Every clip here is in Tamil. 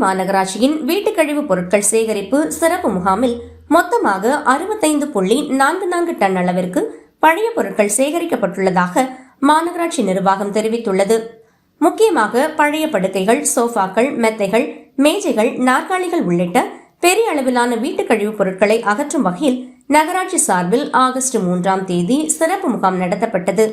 மாநகராட்சியின் வீட்டுக் கழிவுப் பொருட்கள் சேகரிப்பு சிறப்பு முகாமில் மொத்தமாக அறுபத்தைந்து புள்ளி நான்கு நான்கு டன் அளவிற்கு பழைய பொருட்கள் சேகரிக்கப்பட்டுள்ளதாக மாநகராட்சி நிர்வாகம் தெரிவித்துள்ளது. முக்கியமாக பழைய படுக்கைகள் சோஃபாக்கள் மெத்தைகள் மேஜைகள் நாற்காலிகள் உள்ளிட்ட பெரிய அளவிலான வீட்டுக் கழிவுப் பொருட்களை அகற்றும் வகையில் நகராட்சி சார்பில் ஆகஸ்ட் மூன்றாம் தேதி சிறப்பு முகாம் நடத்தப்பட்டது.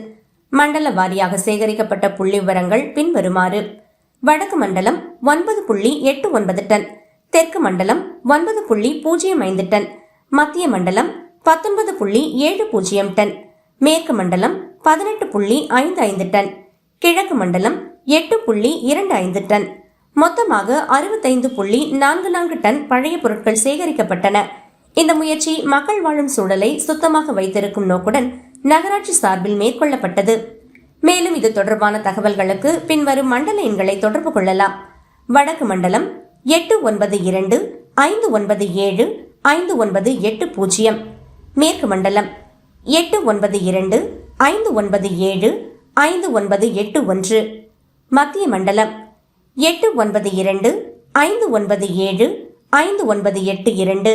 மண்டல வாரியாக சேகரிக்கப்பட்ட புள்ளி விவரங்கள் பின்வருமாறு வடக்கு மண்டலம் ஒன்பது புள்ளி எட்டு ஒன்பது டன் தெற்கு மண்டலம் ஒன்பது புள்ளி பூஜ்ஜியம் ஐந்து டன் மத்திய மண்டலம் பத்தொன்பது புள்ளி ஏழு பூஜ்ஜியம் டன் மேற்கு மண்டலம் பதினெட்டு புள்ளி ஐந்து ஐந்து டன் கிழக்கு மண்டலம் எட்டு புள்ளி இரண்டு ஐந்து டன். மொத்தமாக அறுபத்தைந்து புள்ளி நான்கு நான்கு டன் பழைய பொருட்கள் சேகரிக்கப்பட்டன. இந்த முயற்சி மக்கள் வாழும் சூழலை சுத்தமாக வைத்திருக்கும் நோக்குடன் நகராட்சி சார்பில் மேற்கொள்ளப்பட்டது. மேலும் இது தொடர்பான தகவல்களுக்கு பின்வரும் மண்டல எண்களை தொடர்பு கொள்ளலாம். வடக்கு மண்டலம் எட்டு ஒன்பது இரண்டு ஐந்து ஒன்பது ஏழு ஐந்து ஒன்பது எட்டு பூஜ்ஜியம். மேற்கு மண்டலம் எட்டு ஒன்பது இரண்டு ஐந்து ஒன்பது ஏழு ஐந்து ஒன்பது எட்டு ஒன்று. மத்திய மண்டலம் எட்டு ஒன்பது இரண்டு ஐந்து ஒன்பது ஏழு ஐந்து ஒன்பது எட்டு இரண்டு.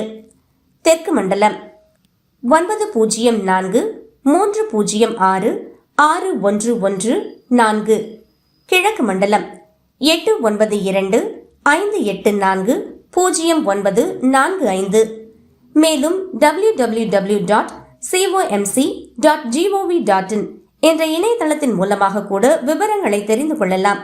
தெற்கு மண்டலம் ஒன்பது பூஜ்ஜியம் நான்கு மூன்று பூஜ்ஜியம் ஆறு ஆறு ஒன்று ஒன்று நான்கு. கிழக்கு மண்டலம் எட்டு ஒன்பது இரண்டு ஐந்து எட்டு நான்கு பூஜ்ஜியம் ஒன்பது நான்கு ஐந்து. மேலும் W W W dot COMC dot GOV dot in என்ற இணையதளத்தின் மூலமாக கூட விவரங்களை தெரிந்து கொள்ளலாம்.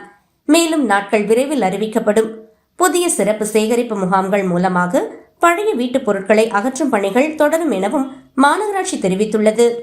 மேலும் நாட்கள் விரைவில் அறிவிக்கப்படும். புதிய சிறப்பு சேகரிப்பு முகாம்கள் மூலமாக பழைய வீட்டுப் பொருட்களை அகற்றும் பணிகள் தொடரும் எனவும் மாநகராட்சி தெரிவித்துள்ளது.